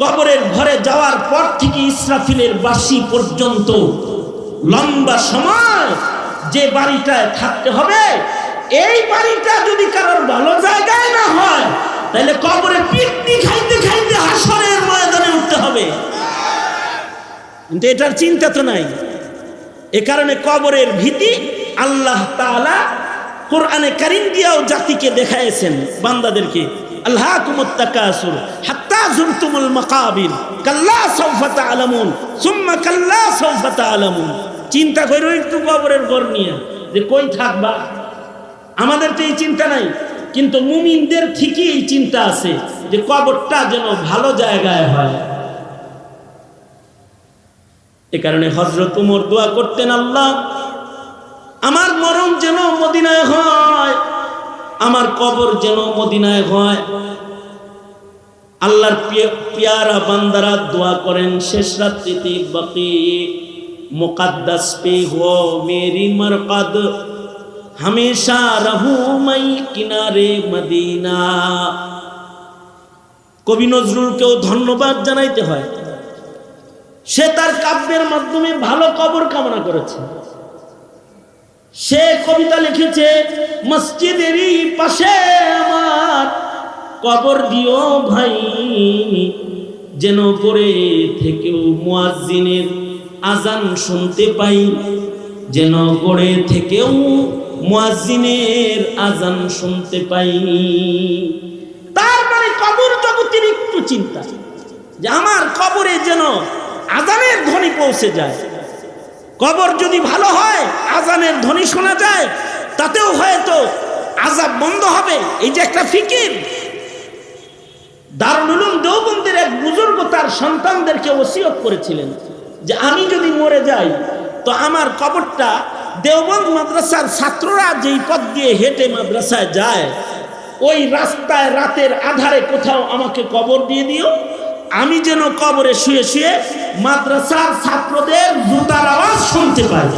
কবরের ঘরে যাওয়ার পর থেকে ইসরাফিলের বাসি পর্যন্ত লম্বা সময় যে বাড়িটায় থাকতে হবে, এই বাড়িটা যদি কারোর ভালো জায়গায় না হয়, তাহলে কবরে পিটনি খাইতে খাইতে হাসরের ময়দানে উঠতে হবে। কিন্তু এটার চিন্তা তো নাই। এ কারণে কবরের ভীতি আল্লাহ তাআলা কোরআনে কারিম দিয়াও জাতিকে দেখাইছেন বান্দাদেরকে। আল্লাহ কুমুত্তাকাসুর হাত্তা জুরতুমুল মাকাবির কাল্লা সাউফা তাআলামুন, সুম্মা কাল্লা সাউফা তাআলামুন। চিন্তা করো একটু কবরের ঘর নিয়ে, যে কই থাকবা? আমাদের তো এই চিন্তা নাই, কিন্তু মুমিনদের ঠিকই এই চিন্তা আছে, যে কবরটা যেন ভালো জায়গায় হয়। এ কারণে হজরত উমর দোয়া করতেন, আল্লাহ, আমার মরণ যেন মদিনায় হয়। আমার কবর যেন মদিনায় হয়। আল্লাহর পিয়া- পিয়ারা বান্দারা দোয়া করেন, শেষ রাত্রিতে বাকি, মুকাদ্দাস পে হো মেরি মরকদ, হমেশা রহু মাই কিনারে মদিনা। কবি নজরুলকেও ধন্যবাদ জানাইতে হয়। সে তার কাব্যের মাধ্যমে ভালো কবর কামনা করেছে। সে কবিতা লিখেছে, মসজিদেরই পাশে আমার কবর দিও ভাই। যেন পড়ে থেকেও মুয়াজ্জিনের আজান শুনতে পাই। যেন পড়ে থেকেও মুয়াজ্জিনের আজান শুনতে পাই। তার মানে কবর জগতের একটু চিন্তা, যে আমার কবরে যেন আজানের ধ্বনি পৌঁছে যায়। কবর যদি ভালো হয় আজানের ধ্বনি শোনা যায়, তাতেও হয়তো আজাব বন্ধ হবে। এই যে একটা ফিকির। দারুল উলুম দেওবন্দের এক বুজুর্গ তার সন্তানদেরকে ওসিয়ত করেছিলেন যে আমি যদি মরে যাই, তো আমার কবরটা দেওবন্দ মাদ্রাসার ছাত্ররা যেই পথ দিয়ে হেঁটে মাদ্রাসায় যায়, ওই রাস্তায় রাতের আধারে কোথাও আমাকে কবর দিয়ে দিও। আমি যেন কবরে শুয়ে শুয়ে মাদ্রাসার ছাত্রদের জুতার আওয়াজ শুনতে পাই।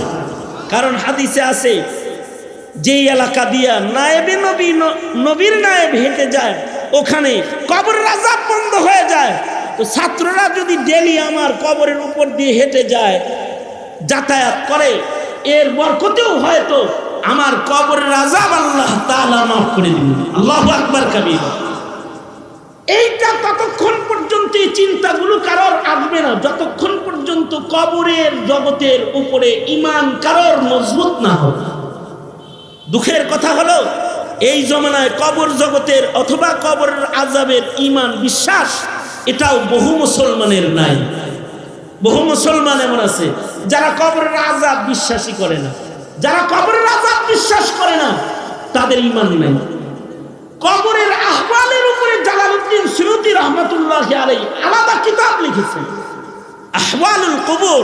কারণ হাদিসে আছে, যেই এলাকা দিয়া নায়েবে নবী, নবীর নায়েব হেঁটে যায়, ওখানে কবর রাজা বন্ধ হয়ে যায়। তো ছাত্ররা যদি ডেলি আমার কবরের উপর দিয়ে হেঁটে যায়, যাতায়াত করে, এর বরকতেও হয়তো আমার কবরের আজাব আল্লাহ তাআলা মাফ করে দিবেন। আল্লাহু আকবার কাবীর। এইটা ততক্ষণ পর্যন্ত এই চিন্তাগুলো কারোর আসবে না পর্যন্ত কবরের জগতের উপরে ইমান কারোর মজবুত না হোক। দুঃখের কথা হলো, এই জমানায় কবর জগতের অথবা কবরের আজাবের ইমান বিশ্বাস এটাও বহু মুসলমানের নাই। বহু মুসলমান এমন আছে, যারা কবরের আজাব বিশ্বাসই করে না। যারা কবরের আজাব বিশ্বাস করে না, তাদের ইমান নাই। কবরের আহ্বানের উপরে জালালউদ্দিন সুয়ুতি রহমতুল্লাহ আলাই আলাদা কিতাব লিখেছেন। আহওয়ালুল কবর।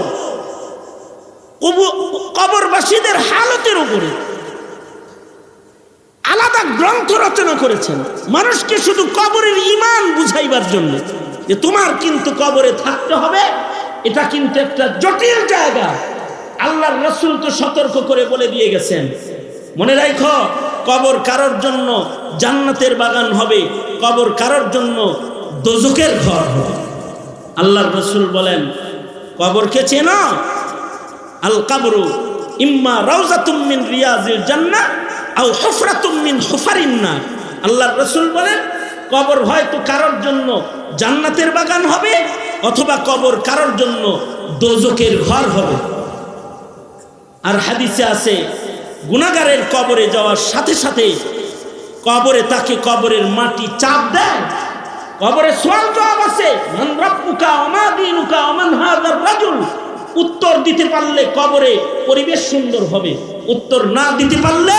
কবু- কবরবাসীদের হালতের উপরে। আলাদা গ্রন্থ রচনা করেছেন। মানুষকে শুধু কবরের ইমান বুঝাইবার জন্য। যে তোমার কিন্তু কবরে থাকতে হবে। এটা কিন্তু একটা জটিল জায়গা। আল্লাহর রসুল তো সতর্ক করে বলে দিয়ে গেছেন। মনে রাখো কবর কারোর জন্য জান্নাতের বাগান হবে, কবর কারোর জন্য দোজকের ঘর হবে। আল্লাহর রসুল বলেন কবরকে চেনা? আল কাবরু ইম্মা রাউজাতুম মিন রিয়াজিল জান্নাহ আও হুফরাতুম মিন হুফারিন নার। আল্লাহর রাসূল বলেন, কবর হয়তো কারোর জন্য জান্নাতের বাগান হবে অথবা কবর কারোর জন্য দোজকের ঘর হবে। আর হাদিসে আছে গুনাগারের কবরে যাওয়ার সাথে সাথে কবরে তাকে কবরের মাটি চাপ দেয় কবরে সোয়াল জবাব আছে, মান রাব্বুকা ওমা দীনুকা ওমান হাযার রাজুল। উত্তর দিতে পারলে কবরে পরিবেশ সুন্দর হবে। উত্তর না দিতে পারলে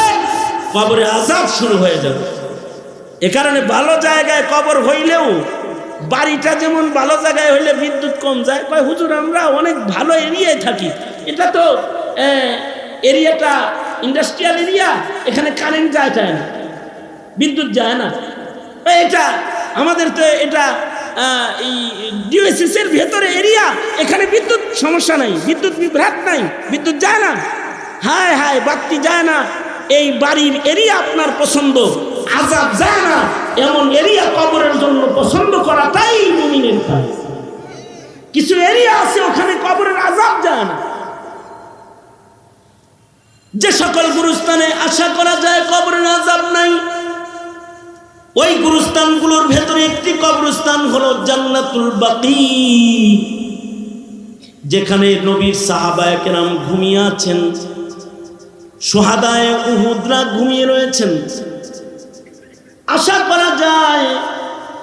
কবরে আজাব শুরু হয়ে যাবে। এ কারণে ভালো জায়গায় কবর হইলেও বাড়িটা যেমন ভালো জায়গায় হইলে বিদ্যুৎ কম যায়। কয়, হুজুর, আমরা অনেক ভালো এরিয়ায় থাকি। এটা তো এরিয়াটা ইন্ডাস্ট্রিয়াল এরিয়া, এখানে কারেন্ট যায় না? বিদ্যুৎ যায় না। এটা আমাদের তো এটা এই ডিওএসএস এর ভেতরে এরিয়া এখানে বিদ্যুৎ সমস্যা নাই, বিদ্যুৎ বিভ্রাট নাই, বিদ্যুৎ যায় না। হায় হায়, বাতি যায় না। এই বাড়ির এরিয়া আপনার পছন্দ আজাব যায় না। এমন এরিয়া কবরের জন্য পছন্দ করাটাই মুমিনের কাজ। কিছু এরিয়া আছে, ওখানে কবরের আজাব যায় না। যে সকল গুরুস্থানে আশা করা যায়, কবরের আজাব নাই। ওই গুরুস্থানগুলোর ভেতরে একটি কবরস্থান হলো জান্নাতুল বাকি, যেখানে নবীর সাহাবায় কেরাম ঘুমিয়ে আছেন, সোহাদায় উহুদরা ঘুমিয়ে রয়েছেন। আশা করা যায়,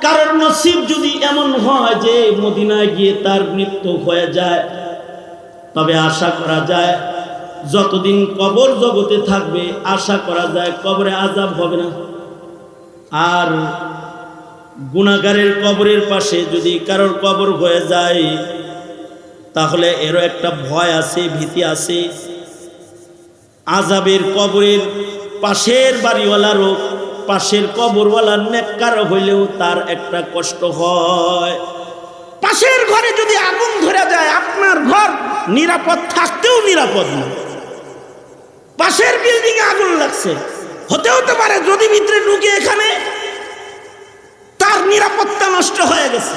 কারোর নসিব যদি এমন হয় যে মদিনায় গিয়ে তার মৃত্যু হয়ে যায়, তবে আশা করা যায় যতদিন কবর জগতে থাকবে, আশা করা যায় কবরে আজাব হবে না। আর গুণাগারের কবরের পাশে যদি কারোর কবর হয়ে যায়, তাহলে এরও একটা ভয় আছে, ভীতি আছে। আজাবের কবরের পাশের বাড়িওয়ালারও পাশের কবরওয়ালার নেককার হইলেও তার একটা কষ্ট হয়। পাশের ঘরে যদি আগুন ধরে যায়, আপনার ঘর নিরাপদ, থাকতেও নিরাপদ না। পাশের বিল্ডিং এ আগুন লাগছে। হতে হতে পারে, যদি ভিতরে ঢুকে এখানে, তার নিরাপত্তা নষ্ট হয়ে গেছে।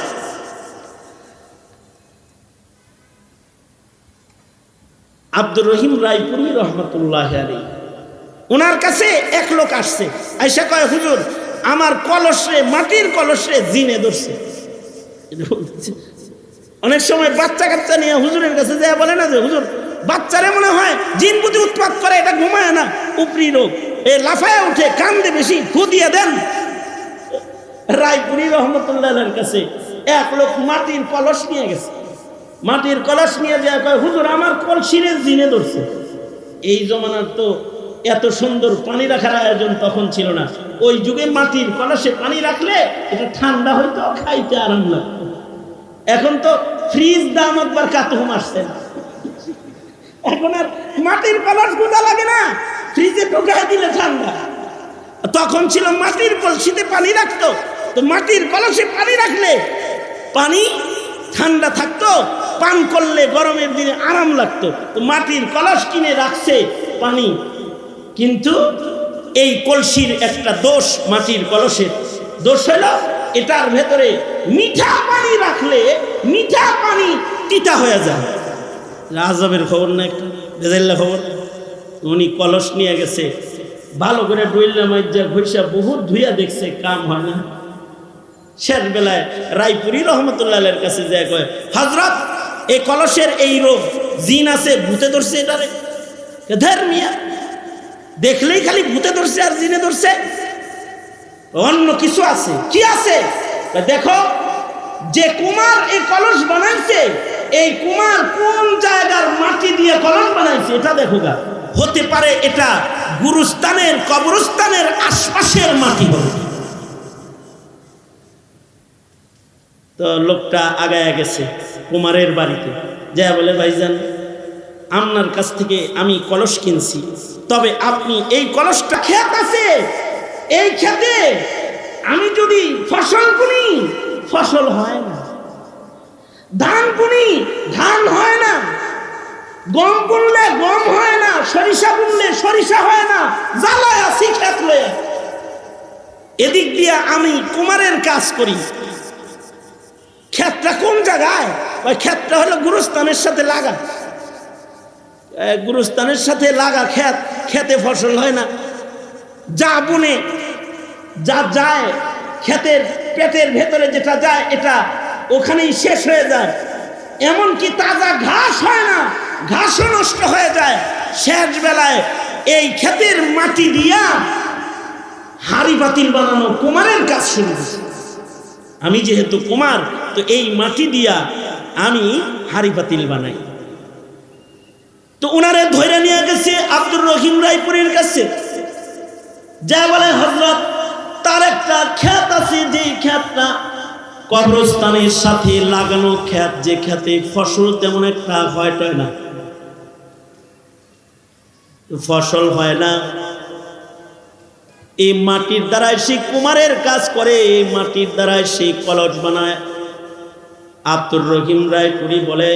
আব্দুর রহিম রায়পুরি রহমতুল্লাহ আলী ওনার কাছে এক লোক আসছে, আইসা কয়, হুজুর, আমার কলসে, মাটির কলসে জিনে ধরছে। অনেক সময় বাচ্চা কাচ্চা নিয়ে হুজুরের কাছে যায়, বলে না যে, হুজুর, বাচ্চারে মনে হয় জিন বুদ্ধি উৎপাত করে, এটা ঘুমায় না। উপরি রোগ এ লাফায় উঠে কান্দে বেশি, ফু দিয়ে দেন। রায়পুরি রহমতুল্লাহের কাছে এক লোক মাটির কলস নিয়ে গেছে। মাটির কলস নিয়ে যায়, কয়, হুজুর, আমার কলসিরে জিনে ধরছে। এই জমানার তো এত সুন্দর পানি রাখার আয়োজন তখন ছিল না। ওই যুগে মাটির কলসে পানি রাখলে এটা ঠান্ডা হইতো, খাইতে আরাম লাগতো। এখন তো ফ্রিজ দাম একবার কাতহুম আসছে এখন আর মাটির কলস গুদা লাগে না। ফ্রিজে ঢোকায় দিলে ঠান্ডা। তখন ছিল মাটির কলসিতে পানি রাখতো। তো মাটির কলসে পানি রাখলে পানি ঠান্ডা থাকতো, পান করলে গরমের দিনে আরাম লাগতো। তো মাটির কলস কিনে রাখছে পানি। কিন্তু এই কলসির একটা দোষ মাটির কলসের। দোষ হল এটার ভেতরে মিঠা পানি রাখলে মিঠা পানি তিতা হয়ে যায়। রাজবের খবর না একটা? রেজাল্লা খবর? উনি কলস নিয়ে গেছে। ভালো করে ডইল্লা মাইজা ঘুরসা বহুত ধুইয়া দেখছে, কাম হয় না। শেষ বেলায় রায়পুরি রহমতুল্লাহের কাছে যায় কয় হজরত এই কলসের এই রোগ জিন আছে, ভূতে ধরছে এটারে। ধর মিয়া, দেখলেই খালি ভূতে ধরছে আর জিনে ধরছে। অন্য কিছু আছে, কি আছে? দেখো, যে কুমার এই কলস বানাইছে, এই কুমার কোন জায়গার মাটি দিয়ে কলস বানাইছে, এটা দেখো গা। হতে পারে এটা গুরুস্থানের, কবরস্থানের আশপাশের মাটি হবে তো লোকটা আগায় গেছে কুমারের বাড়িতে। যা বলে, ভাইজান, আপনার কাছ থেকে আমি কলস কিনছি। তবে আপনি এই কলসটা ক্ষেত আছে। এই ক্ষেতে আমি যদি ফসল বুনি ফসল হয় না। ধান বুনি ধান হয় না। গম বুনলে গম হয় সরিষা বুনলে সরিষা হয় না, জ্বালায় আছি ক্ষেত লয়া এদিক দিয়ে আমি কুমারের কাজ করি। ক্ষেতটা কোন জায়গায়? ওই ক্ষেতটা হলো গুরুস্থানের সাথে লাগা। গুরুস্থানের সাথে লাগা ক্ষেত খেতে ফসল হয় না। যা বুনে, যা যায়, ক্ষেতের পেটের ভেতরে যেটা যায়, এটা ওখানেই শেষ হয়ে যায়। এমনকি তাজা ঘাস হয় না, ঘাসও নষ্ট হয়ে যায়। শেষ বেলায় এই ক্ষেতের মাটি দিয়া হাড়ি পাতিল বানানো কুমারের কাজ শুরু আমি যেহেতু কুমার, তো এই মাটি দিয়া আমি হাড়ি পাতিল বানাই। তো ওনারে ধরে নিয়ে গেছে আব্দুর রহিম রায়পুরের কাছে। যা বলে হজরত তার একটা খ্যাত আছে যে খ্যাতটা কবরস্থানের সাথে লাগানো খ্যাত যে খ্যাতে ফসল তেমন একটা হয় না। ফসল হয় না। এই মাটির দ্বারাই সে কুমারের কাজ করে, এই মাটির দ্বারাই সেই কলস বানায়। আব্দুর রহিম রায়পুরি বলে,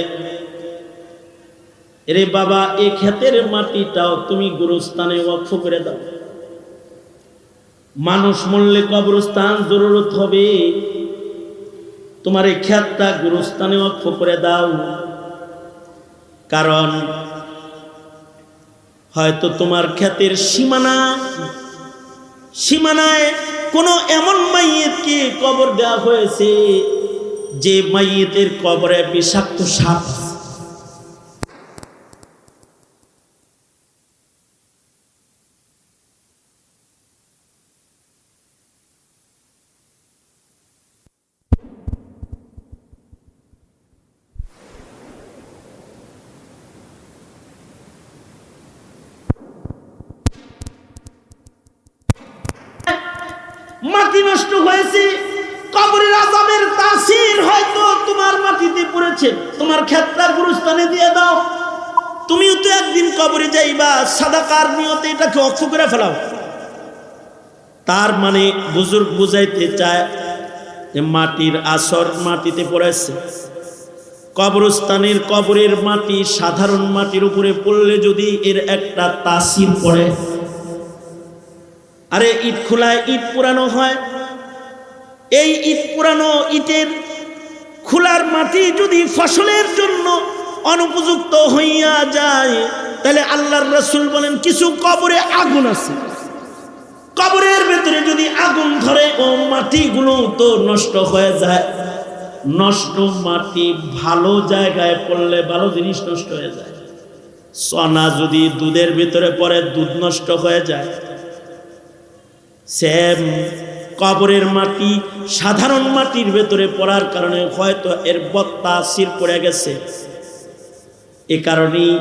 এরে বাবা এই ক্ষেতের মাটিটাও তুমি গুরুস্থানে ওয়াকফ করে দাও। মানুষ মরলে কবরস্থান জরুরত হবে। তোমার এই খ্যাতটা গুরুস্থানে অক্ষ করে দাও। কারণ হয়তো তোমার খ্যাতের সীমানা, সীমানায় কোনো এমন মাইয়েতকে কবর দেওয়া হয়েছে যে মাইয়েতের কবরে বিষাক্ত সাপ অক্ষ করে ফেলাও। তার মানে বুজুর্গ বুঝাইতে চায় যে মাটির আসর মাটিতে পড়েছে কবরস্থানের কবরের মাটি সাধারণ মাটির উপরে পড়লে যদি এর একটা তাসির পড়ে। আরে ইট খোলায় ইট পুরানো হয়। এই ইট পুরানো ইটের খোলার মাটি যদি ফসলের জন্য অনুপযুক্ত হইয়া যায় তাহলে আল্লাহর রসুল বলেন, কিছু কবরে আগুন আছে। কবরের ভেতরে যদি আগুন ধরে, ও মাটিগুলো তো নষ্ট হয়ে যায়। নষ্ট মাটি ভালো জায়গায় পড়লে ভালো জিনিস নষ্ট হয়ে যায়। সনা যদি দুধের ভিতরে পড়ে, দুধ নষ্ট হয়ে যায়। সেম কবরের মাটি সাধারণ মাটির ভেতরে পড়ার কারণে হয়তো এর বত্তা সির পড়ে গেছে। এ কারণেই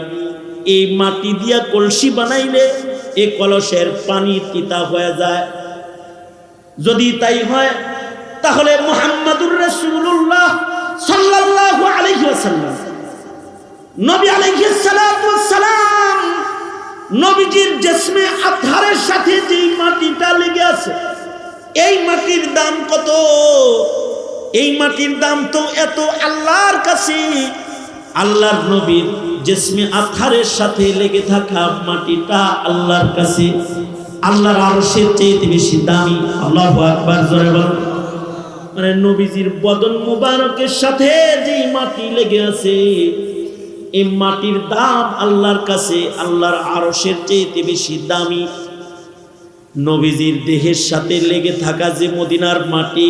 এই মাটি দিয়া কলসি বানাইলে এ কলসের পানি তিতা হয়ে যায়। যদি তাই হয়, তাহলে মুহাম্মাদুর রাসূলুল্লাহ সাল্লাল্লাহু আলাইহি ওয়াসাল্লাম, নবী আলাইহিস সালাতু ওয়াস সালাম নবীজির জেসমে আধারের সাথে যেই মাটিটা লেগে আছে, এই মাটির দাম কত? এই মাটির দাম তো এত আল্লাহর কাছে। আল্লাহর নবীর জেসমে আধারের সাথে লেগে থাকা মাটিটা আল্লাহর কাছে, আল্লাহর আরশের চেয়ে বেশি দামি। আল্লাহ আকবার, জোরে বল মানে নবীজির বদন মুবারকের সাথে যে মাটি লেগে আছে, এই মাটির দাম আল্লাহর কাছে, আল্লাহর আরশের চেয়েতে বেশি দামি। নবীজির দেহের সাথে লেগে থাকা যে মদিনার মাটি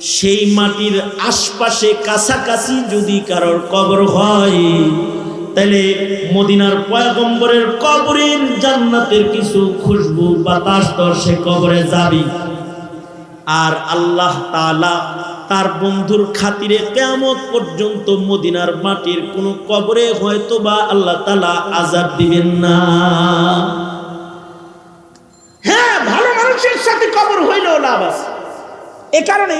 সেই মাটির আশপাশে কাছাকাছি যদি কারোর কবর হয়, তাহলে মদিনার পয়গম্বরের কবরের জান্নাতের কিছু খুশবু, বাতাস দর সে কবরে যাবি। আর আল্লাহ তাআলা তার বন্ধুর খাতিরে কেয়ামত পর্যন্ত মদিনার মাটির কোনো কবরে হয়তো বা আল্লাহ তালা আজাদ দিবেন না। হ্যাঁ ভালো মানুষের সাথে কবর হইলেও লাভ আছে। এ কারণে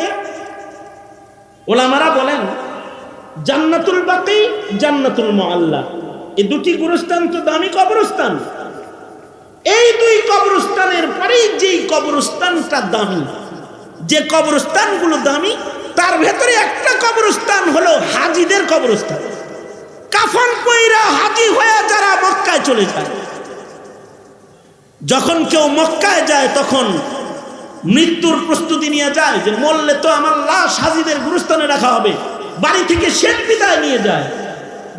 ওলামারা বলেন, জান্নাতুল বাকি, জান্নাতুল মোয়াল্লা এই দুটি গুরুস্থান তো দামি কবরস্থান। এই দুই কবরস্থানের পরেই যেই কবরস্থানটা দামি, যে কবরস্থানগুলো দামি, তার ভেতরে একটা কবরস্থান হলো হাজিদের কবরস্থান। কাফন পইরা হাজি হয়ে যারা মক্কায় চলে যায়, যখন কেউ মক্কায় যায় তখন মৃত্যুর প্রস্তুতি নিয়ে যায় যে মরলে তো আমার লাশ হাজিদের গুরুস্থানে রাখা হবে। বাড়ি থেকে শেষ বিদায় নিয়ে যায়।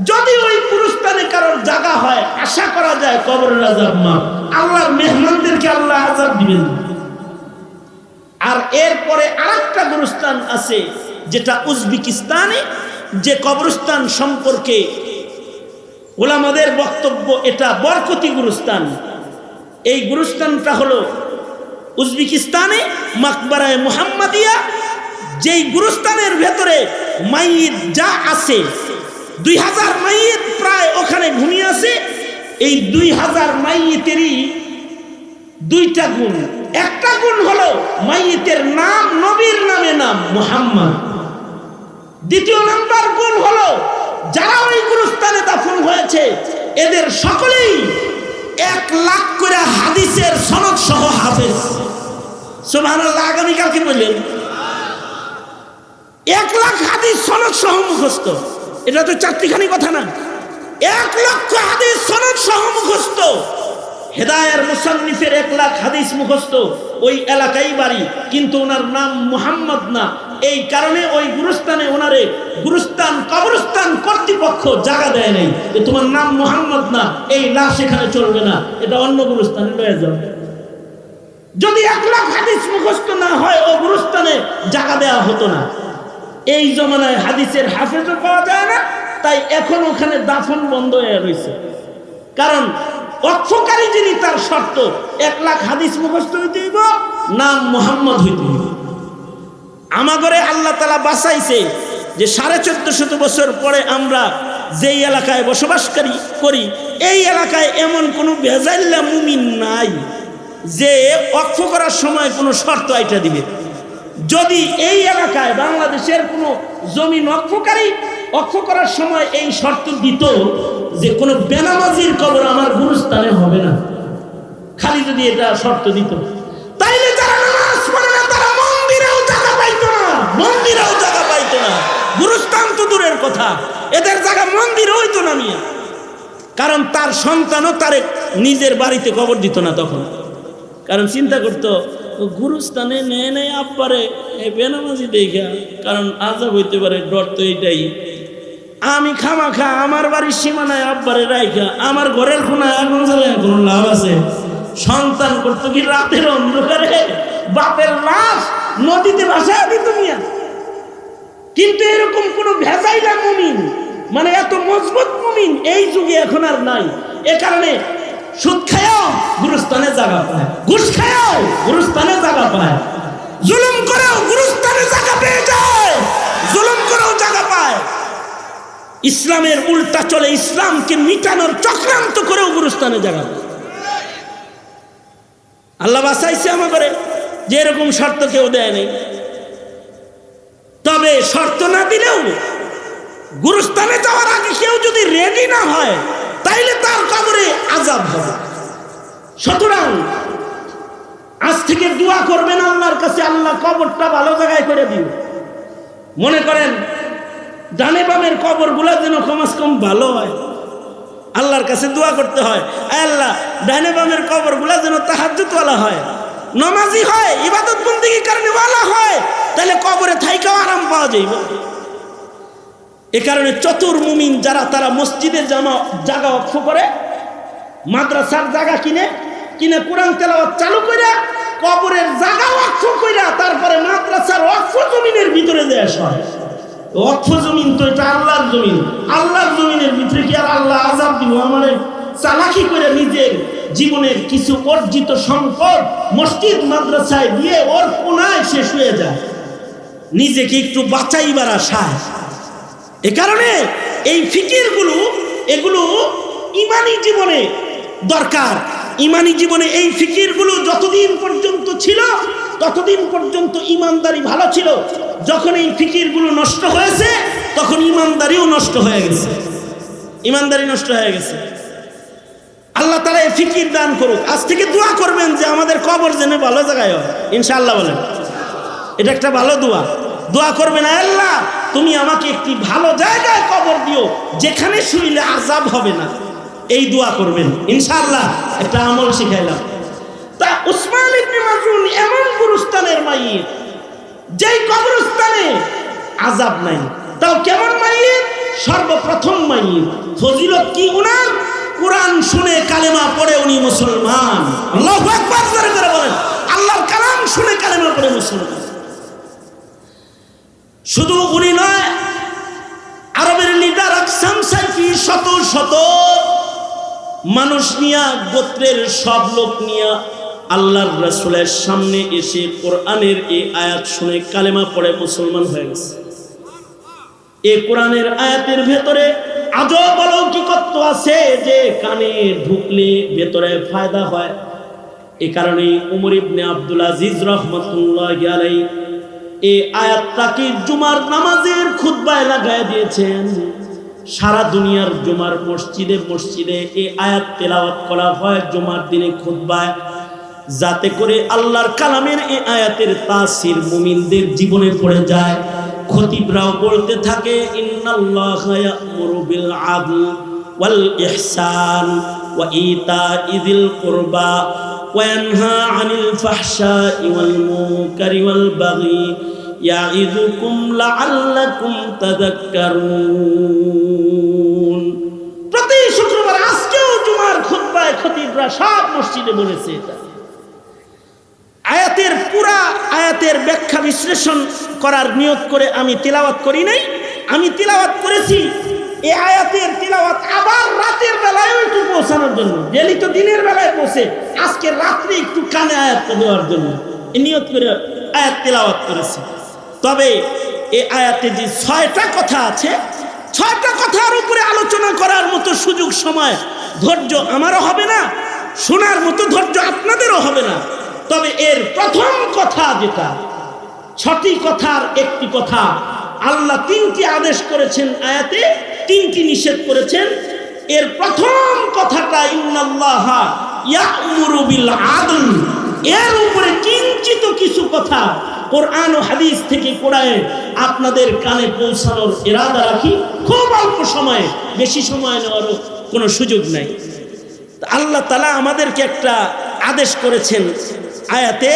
যদি ওই গুরুস্থানে কারোর জায়গা হয়, আশা করা যায় কবরের আজাব মা। আল্লাহর মেহমানদেরকে আল্লাহ আজাব দিবেন। আর এরপরে আরেকটা গুরুস্থান আছে, যেটা উজবেকিস্তানে, যে কবরস্থান সম্পর্কে ওলামাদের বক্তব্য, এটা বরকতি গুরুস্থান। এই গুরুস্থানটা হলো উজবেকিস্তানে, মাকবারায় মুহাম্মাদিয়া, যেই গুরুস্থানের ভেতরে মাইয়িত যা আছে, দুই হাজার মাইয়িত প্রায় ওখানে ঘুমিয়ে আছে, এই দুই হাজার মাইয়িতেরই দুইটা গুণ। একটা গুণ হলো মাইয়িতের নাম, নবীর নামে নাম মুহাম্মদ। দ্বিতীয় নাম্বার গুণ হলো যারা ওই গুরুস্থানে দাফন হয়েছে, এদের সকলেই এক লাখ করে হাদিসের সনদ সহ হাফেজ। সুবহানাল্লাহ আগামীকালকে বললেন। এক লাখ হাদিস সনদ সহ মুখস্থ। এটা তো চারটিখানি কথা না। এক লক্ষ হাদিস সনদ সহ মুখস্থ। হেদায়ের মুসান্নিফের এক লাখ হাদিস মুখস্থ। ওই এলাকায় বাড়ি, কিন্তু ওনার নাম মুহাম্মদ না। এই কারণে ওই গুরুস্থানে ওনারে গুরুস্থান, কবরস্থান কর্তৃপক্ষ জায়গা দেয় নাই যে তোমার নাম মোহাম্মদ না, এই লাশ এখানে চলবে না, এটা অন্য গুরুস্থানে লয়ে যাও যদি এক লাখ হাদিস মুখস্থ না হয়, ও গুরুস্থানে জায়গা দেওয়া হতো না। এই জমানায় হাদিসের হাফেজও পাওয়া যায় না, তাই এখন ওখানে দাফন বন্ধ হয়ে রয়েছে। কারণ অক্ষকারী যিনি তার শর্ত, এক লাখ হাদিস মুখস্থ হইতে হইব, নাম মোহাম্মদ হইতে হইব। আমাগরে আল্লাহ তালা বাঁচাইছে যে সাড়ে চোদ্দ শত বছর পরে আমরা যেই এলাকায় বসবাসকারী করি এই এলাকায় এমন কোনো ভেজাইল্লা মুমিন নাই যে অক্ষ করার সময় কোনো শর্ত আইটা দিবে। যদি এই এলাকায় বাংলাদেশের কোনো জমি অক্ষকারী অক্ষ করার সময় এই শর্ত দিত যে কোনো বেনামাজির কবর আমার গুরুস্থানে হবে না। খালি যদি এটা শর্ত দিত। গুরুস্থান তো দূরের কথা। এদের জায়গা মন্দির হইতো না মিয়া। কারণ তার সন্তানও তারে নিজের বাড়িতে কবর দিত না তখন। কারণ চিন্তা করতো গুরুস্থানে নেয় নেয় এ বেনামাজি দেখা কারণ আজাব হইতে পারে, ডর তো এইটাই। আমি খামা খা আমার বাড়ির সীমানায় আব্বারে রাইখা, আমার ঘরের কোনায় আগুন জ্বালায় লাভ আছে? সন্তান করতো কি রাতের অন্ধকারে? বাপের লাশ নদীতে ভাসায় দিত মিয়া। কিন্তু এরকম কোন ভেজাইলা মুমিন মানে এত মজবুত মুমিন এই যুগে এখন আর নাই। এ কারণে সুদ খায়াও, গুরুস্থানে জায়গা পায়। ঘুষ খায়াও, গুরুস্থানে জায়গা পায়। জুলুম করেও গুরুস্থানে জায়গা পেয়ে যায়। জুলুম করেও জায়গা পায়। ইসলামের উল্টা চলে ইসলামকে মিটানোর চক্রান্ত করেও গুরুস্থানে জায়গা পায়। আল্লাহ বাসাইছে আমাকে যে এরকম শর্ত কেউ দেয় নেই। তবে শর্ত না দিলেও গুরুস্থানে যাওয়ার আগে কেউ যদি রেডি না হয়, তাইলে তার কবরে আজাব হবে। সুতরাং আজ থেকে দোয়া করবেন আল্লাহর কাছে, আল্লাহ কবরটা ভালো জায়গায় করে দিও। মনে করেন, ডানে বামের কবরগুলো যেন কমাস কম ভালো হয়। আল্লাহর কাছে দোয়া করতে হয়, আল্লাহ, ডানে বামের কবরগুলো যেন তাহাজ্জুদওয়ালা হয়। নমাজি হয়, ইবাদত বন্দিগির কারণে ওয়ালা হয়, তাহলে কবরে থাইকাও আরাম পাওয়া যাইব। এ কারণে চতুর মুমিন যারা, তারা মসজিদের জামা জায়গা অক্ষ করে, মাদ্রাসার জায়গা কিনে কিনে কোরআন তেলাওয়াত চালু করে কবরের জায়গা অক্ষ কইরা, তারপরে মাদ্রাসার অক্ষ জমিনের ভিতরে দেয়া হয়। অক্ষ জমিন তো এটা আল্লাহর জমিন। আল্লাহর জমিনের ভিতরে কি আর আল্লাহ আজাব দিব? আমারে চালাকি করে নিজের জীবনের কিছু অর্জিত সম্পদ মসজিদ, মাদ্রাসায় দিয়ে ওর কোনায় শেষ হয়ে যায়। নিজেকে একটু বাঁচাইবার আশায় এ কারণে এই ফিকিরগুলো, এগুলো ইমানি জীবনে দরকার। ইমানি জীবনে এই ফিকিরগুলো যতদিন পর্যন্ত ছিল, ততদিন পর্যন্ত ইমানদারি ভালো ছিল। যখন এই ফিকিরগুলো নষ্ট হয়েছে, তখন ইমানদারিও নষ্ট হয়ে গেছে। ইমানদারি নষ্ট হয়ে গেছে। আল্লাহ তারা এই ফিকির দান করুক। আজ থেকে দোয়া করবেন যে আমাদের কবর যেন ভালো জায়গায় হয়। ইনশাআল্লাহ বলেন। এটা একটা ভালো দোয়া। দোয়া করবেন আল্লাহ, তুমি আমাকে একটি ভালো জায়গায় কবর দিও, যেখানে শুইলে আজাব হবে না। এই দোয়া করবেন। ইনশাআল্লাহ একটা আমল শিখাইলাম। তা উসমান ইবনে মাজুন এমন গুরুস্থানের মাইয়ের যেই কবরস্থানে আজাব নাই। তাও কেমন মাইয়ের সর্বপ্রথম মাইয়ের ফজিলত কি উনার? কোরআন শুনে কালেমা পড়ে উনি মুসলমান। আল্লাহ করে বলেন। আল্লাহর কালাম শুনে কালেমা পড়ে মুসলমান। শুধু উনি নয়, আরবের লিডার আকসাম শত শত মানুষ নিয়া, গোত্রের সব লোক নিয়া আল্লাহর রাসূলের সামনে এসে কোরআনের এই আয়াত শুনে কালেমা পড়ে মুসলমান হয়ে গেছে। এই কোরআনের আয়াতের ভেতরে আজব অলৌকিকত্ব আছে যে কানে ঢুকলে ভেতরে ফায়দা হয়। এ কারণে উমর ইবনে আব্দুল আজিজ রহমতুল্লাহ আলাই এই আয়াতটাকে জুমার নামাজের খুতবায় লাগায় দিয়েছেন। সারা দুনিয়ার জুমার মসজিদে মসজিদে এই আয়াত তেলাওয়াত করা হয় জুমার দিনে খুতবায়। যাতে করে আল্লাহর কালামের এই আয়াতের তাসির মুমিনদের জীবনে পড়ে যায়। খতিবরাও বলতে থাকে। ইন্নাল্লাহ ইয়ামুরু বিল আদল ওয়াল ইহসান ওয়া ইতাইযিল কুরবা ওয়া ইয়ানহা আনিল ফাহশাই ওয়াল মুনকারি ওয়াল বাগি ইয়াইদুকুম লাআল্লাকুম তাযাক্কারুন। প্রতি শুক্রবার আজকেও জুমার খুতবায় খতিবরা সব মসজিদে বলেছে এটা। আয়াতের পুরা আয়াতের ব্যাখ্যা বিশ্লেষণ করার নিয়ত করে আমি তিলাওয়াত করি নাই। আমি তিলাওয়াত করেছি এই আয়াতের তিলাওয়াত আবার রাতের বেলায় একটু পৌঁছানোর জন্য। ডেলি তো দিনের বেলায় পৌঁছে, আজকে রাত্রে একটু কানে আয়াতটা দেওয়ার জন্য। এই নিয়ত করে আয়াত তিলাওয়াত করেছি। তবে এই আয়াতে যে ছয়টা কথা আছে, ছয়টা কথার উপরে আলোচনা করার মতো সুযোগ সময় ধৈর্য আমারও হবে না, শোনার মতো ধৈর্য আপনাদেরও হবে না। তবে এর প্রথম কথা যেটা ছটি কথার একটি কথা, আল্লাহ তিনটি আদেশ করেছেন আয়াতে, তিনটি নিষেধ করেছেন। এর প্রথম কথাটা, ইন্নাল্লাহা এর উপরে কিঞ্চিত কিছু কথা কোরআন ও হাদিস থেকে কোরআনে আপনাদের কানে পৌঁছানোর ইরাদা রাখি। খুব অল্প সময়ে, বেশি সময় নেওয়ারও কোনো সুযোগ নাই। আল্লাহ তালা আমাদেরকে একটা আদেশ করেছেন আয়াতে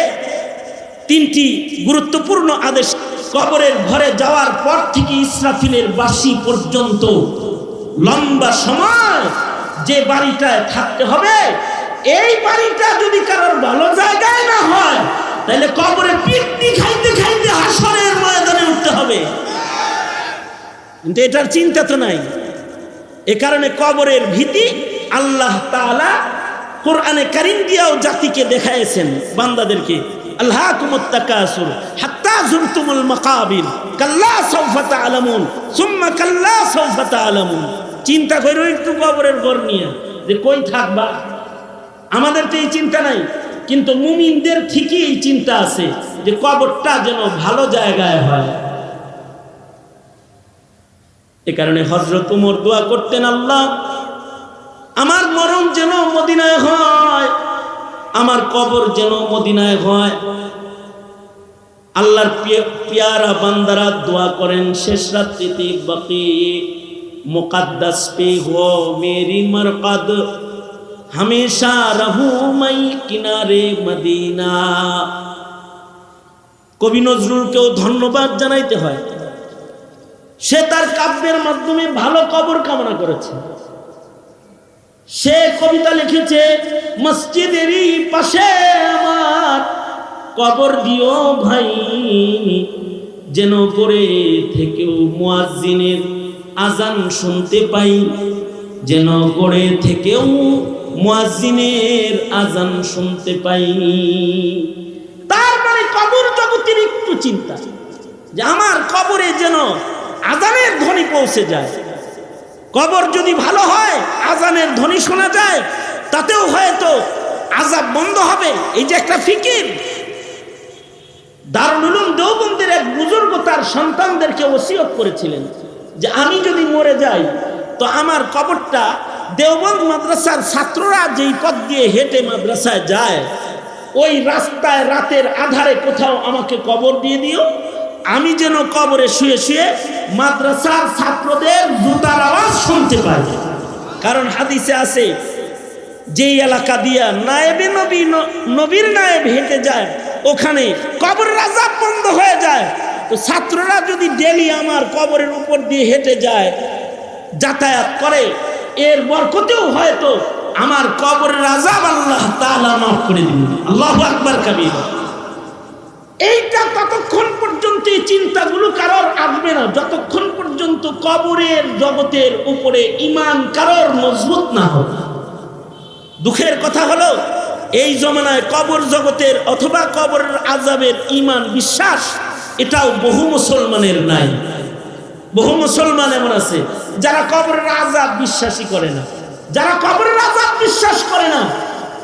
তিনটি গুরুত্বপূর্ণ আদেশ। কবরের ঘরে যাওয়ার পর থেকে ইসরাফিলের বাসি পর্যন্ত লম্বা সময় যে বাড়িটায় থাকতে হবে, এই বাড়িটা যদি কারোর ভালো জায়গায় না হয়, তাহলে কবরে পিকনি খাইতে খাইতে হাসরের ময়দানে উঠতে হবে। কিন্তু এটার চিন্তা তো নাই। এ কারণে কবরের ভীতি আল্লাহ তাআলা কোরআনে কারিম দিয়াও জাতিকে দেখাইছেন বান্দাদেরকে। আল্লাহ কাল্লা কাল্লা চিন্তা কবরের যে কই আমাদের তো এই চিন্তা নাই, কিন্তু মুমিনদের ঠিকই এই চিন্তা আছে যে কবরটা যেন ভালো জায়গায় হয়। এ কারণে হজরত উমর দোয়া করতেন, আল্লাহ আমার মরণ যেন মদিনায় হয়, আমার কবর যেন মদিনায় হয়। আল্লাহর পিয়া- পিয়ারা বান্দারা দোয়া করেন, শেষ রাত্রিতে বাকি, মুকাদ্দাস পে হো মেরি মরকদ, হমেশা রহু মাই কিনারে মদিনা। কবি নজরুলকেও ধন্যবাদ জানাইতে হয়। সে তার কাব্যের মাধ্যমে ভালো কবর কামনা করেছে। সে কবিতা লিখেছে, মসজিদেরই পাশে আমার কবর দিও ভাই, যেন করে থেকেও মুয়াজ্জিনের আজান শুনতে পাই, যেন করে থেকেও মুয়াজ্জিনের আজান শুনতে পাই। তার মানে কবর জগতের একটু চিন্তা, যে আমার কবরে যেন আজানের ধ্বনি পৌঁছে যায়। কবর যদি ভালো হয়, আজানের ধ্বনি শোনা যায়, তাতেও হয়তো আজাব বন্ধ হবে। এই যে একটা ফিকির, দারুল উলুম দেওবন্দের এক বুজুর্গ তার সন্তানদেরকে ওসিয়ত করেছিলেন যে আমি যদি মরে যাই, তো আমার কবরটা দেওবন্দ মাদ্রাসার ছাত্ররা যেই পথ দিয়ে হেঁটে মাদ্রাসায় যায়, ওই রাস্তায় রাতের আধারে কোথাও আমাকে কবর দিয়ে দিও আমি যেন কবরে শুয়ে শুয়ে মাদ্রাসার ছাত্রদের জুতার আওয়াজ শুনতে পাই। কারণ হাদিসে আছে, যেই এলাকা দিয়া নায়েবে নবী নবীর নায়েব হেঁটে যায়, ওখানে কবর রাজা বন্ধ হয়ে যায়। তো ছাত্ররা যদি ডেলি আমার কবরের উপর দিয়ে হেঁটে যায়, যাতায়াত করে, এর বরকতেও হয়তো আমার কবরের আজাব আল্লাহ তাআলা মাফ করে দিবেন। আল্লাহু আকবার কাবীর। এইটা ততক্ষণ পর্যন্ত এই চিন্তাগুলো কারোর আসবে না। যতক্ষণ পর্যন্ত কবরের জগতের উপরে ইমান কারোর মজবুত না হবে দুঃখের কথা হলো, এই জমানায় কবর জগতের অথবা কবরের আজাবের ইমান বিশ্বাস এটাও বহু মুসলমানের নাই। বহু মুসলমান এমন আছে, যারা কবরের আজাব বিশ্বাসই করে না। যারা কবরের আজাব বিশ্বাস করে না,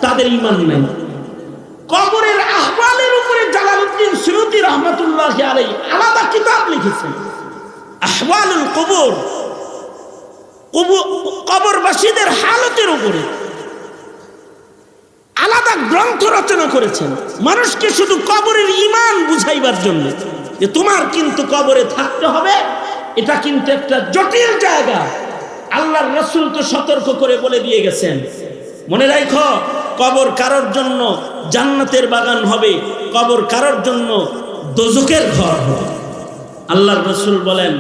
তাদের ইমান নাই। কবরের আহ্বানের উপরে জালালউদ্দিন সুয়ুতি রহমতুল্লাহ আলাই আলাদা কিতাব লিখেছেন। আহওয়ালুল কবর। কবরবাসীদের হালতের উপরে। আলাদা গ্রন্থ রচনা করেছেন। মানুষকে শুধু কবরের ইমান বুঝাইবার জন্য। যে তোমার কিন্তু কবরে থাকতে হবে, এটা কিন্তু একটা জটিল জায়গা। আল্লাহর রসুল তো সতর্ক করে বলে দিয়ে গেছেন মনে রাখো কবর কারোর জন্য জান্নাতের বাগান হবে, কবর কারোর জন্য দোজকের ঘর হবে। আল্লাহর রসুল বলেন,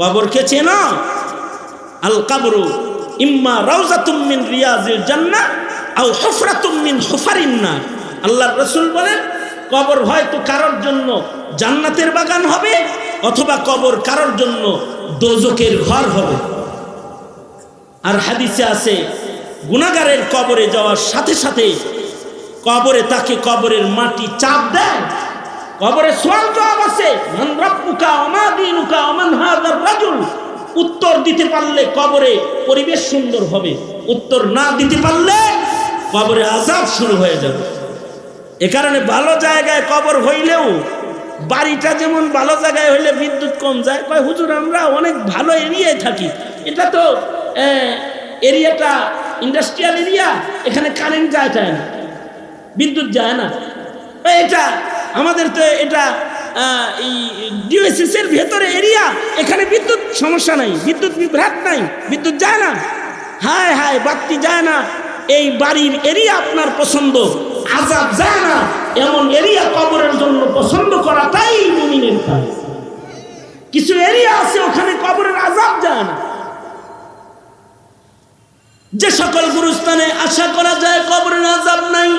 কবরকে চেনো? আল কাবরু ইম্মা রাউজাতুম মিন রিয়াজিল জান্না আও হুফরাতুম মিন হুফারিন নার। আল্লাহর রাসূল বলেন, কবর হয়তো কারোর জন্য জান্নাতের বাগান হবে, অথবা কবর কারোর জন্য দোজকের ঘর হবে। আর হাদিসে আছে গুনাগারের কবরে যাওয়ার সাথে সাথে কবরে তাকে কবরের মাটি চাপ দেয়। কবরে আছে উত্তর দিতে পারলে কবরে পরিবেশ সুন্দর হবে। উত্তর না দিতে পারলে কবরে আজাব শুরু হয়ে যাবে। এ কারণে ভালো জায়গায় কবর হইলেও বাড়িটা যেমন ভালো জায়গায় হইলে বিদ্যুৎ কম যায়। কয়, হুজুর, আমরা অনেক ভালো এরিয়ায় থাকি। এটা তো এরিয়াটা ইন্ডাস্ট্রিয়াল এরিয়া এখানে কারেন্ট যায় যায় না? বিদ্যুৎ যায় না। এটা আমাদের তো এটা আহ, এই ডিওএসএস এর ভেতরে এরিয়া এখানে বিদ্যুৎ সমস্যা নাই বিদ্যুৎ বিভ্রাট নাই বিদ্যুৎ যায় না। হায় হায় বাতি যায় না। এই বাড়ির এরিয়া আপনার পছন্দ আজাব যায় না। এমন এরিয়া কবরের জন্য পছন্দ করাটাই মুমিনের কাজ। কিছু এরিয়া আছে ওখানে কবরের আজাব যায় না। যে সকল গুরুস্থানে আশা করা যায় কবর আজাব নাই,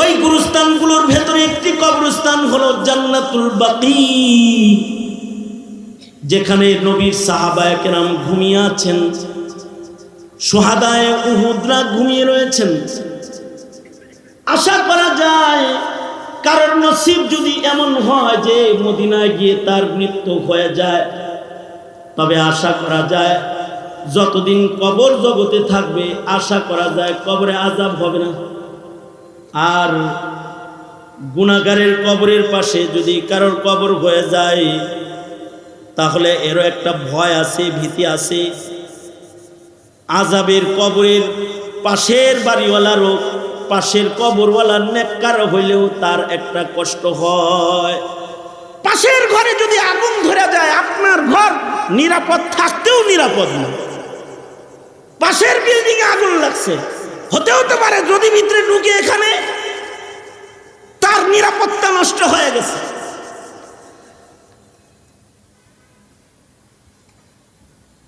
ওই গুরুস্থানগুলোর ভেতরে একটি কবরস্থান হলো জান্নাতুল বাকি, যেখানে নবীর সাহাবায় কেরাম ঘুমিয়ে আছেন, সোহাদায় উহুদরা ঘুমিয়ে রয়েছেন। আশা করা যায় কারোর নসিব যদি এমন হয় যে মদিনায় গিয়ে তার মৃত্যু হয়ে যায়, তবে আশা করা যায় যতদিন কবর জগতে থাকবে, আশা করা যায় কবরে আজাব হবে না। আর গুণাগারের কবরের পাশে যদি কারোর কবর হয়ে যায়, তাহলে এরও একটা ভয় আছে, ভীতি আছে। আজাবের কবরের পাশের বাড়িওয়ালারও পাশের কবরওয়ালার নেককার হইলেও তার একটা কষ্ট হয়। পাশের ঘরে যদি আগুন ধরে যায়, আপনার ঘর নিরাপদ, থাকতেও নিরাপদ না। পাশের বিল্ডিং এ আগুন লাগছে। হতে হতে পারে, যদি ভিতরে ঢুকে এখানে, তার নিরাপত্তা নষ্ট হয়ে গেছে।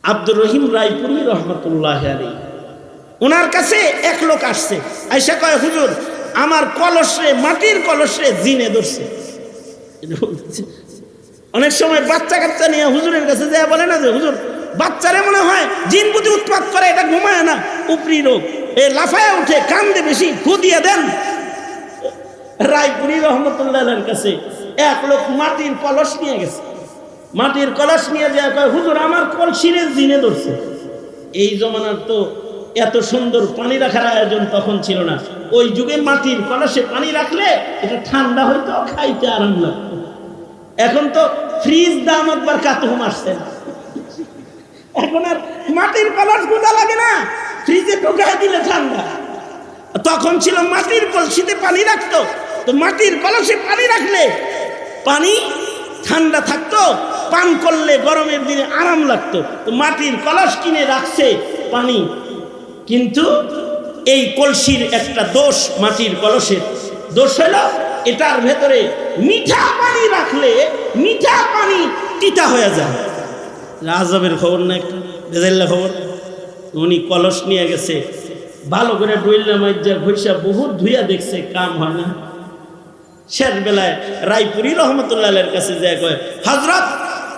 আব্দুর রহিম রায়পুরি রহমতুল্লাহ আলী ওনার কাছে এক লোক আসছে। আইসা কয়, হুজুর, আমার কলসে, মাটির কলসে জিনে ধরছে। অনেক সময় বাচ্চা কাচ্চা নিয়ে হুজুরের কাছে যায়, বলে না যে, হুজুর, বাচ্চারে মনে হয় জিন বুদ্ধি উৎপাত করে, এটা ঘুমায় না। উপরি রোগ। এ লাফায় উঠে, কান্দে বেশি, ফু দিয়ে দেন। রায়পুরি রহমতুল্লাহের কাছে এক লোক মাটির কলস নিয়ে গেছে। মাটির কলস নিয়ে যায়, কয়, হুজুর, আমার কল কলসিরে জিনে ধরছে। এই জমানার তো এত সুন্দর পানি রাখার আয়োজন তখন ছিল না। ওই যুগে মাটির কলসে পানি রাখলে এটা ঠান্ডা হইতো, খাইতে আরাম লাগতো। এখন তো ফ্রিজ দাম একবার কাতুম আসছে না। এখন আর মাটির কলস গুদা লাগে না, ফ্রিজে ঢোকায় দিলে ঠান্ডা। তখন ছিল মাটির কলসিতে পানি রাখতো, তো মাটির কলসে পানি রাখলে পানি ঠান্ডা থাকতো, পান করলে গরমের দিনে আরাম লাগতো। তো মাটির কলস কিনে রাখছে পানি। কিন্তু এই কলসির একটা দোষ মাটির কলসের দোষ হলো এটার ভেতরে মিঠা পানি রাখলে মিঠা পানি তিতা হয়ে যায়। রাজবের খবর না একটা? বেজাল্লা খবর? উনি কলস নিয়ে গেছে, ভালো করে ডইল্লা মাইজা ঘষা বহুত ধুইয়া দেখছে, কাম হয় না। শেষ বেলায় রায়পুরি রহমতুল্লাহের কাছে যায়, কয় হজরত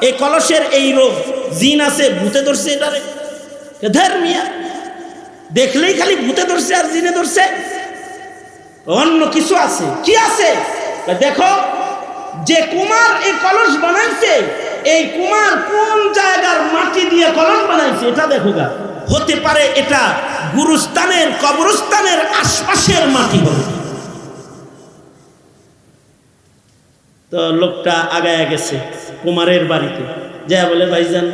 এই কলসের এই রোগ জিন আছে, ভূতে ধরছে এটারে? ধর মিয়া, দেখলেই খালি ভূতে ধরছে আর জিনে ধরছে। অন্য কিছু আছে। কি আছে? দেখো, যে কুমার এই কলস বানাইছে, এই কুমার কোন জায়গার মাটি দিয়ে কলস বানাইছে, এটা দেখো গা। হতে পারে এটা গুরুস্থানের, কবরস্থানের আশপাশের মাটি হবে তো লোকটা আগায় গেছে কুমারের বাড়িতে। যা বলে, ভাইজান,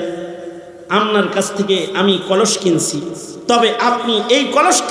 আপনার কাছ থেকে আমি কলস কিনছি। তবে আপনি এই কলসটা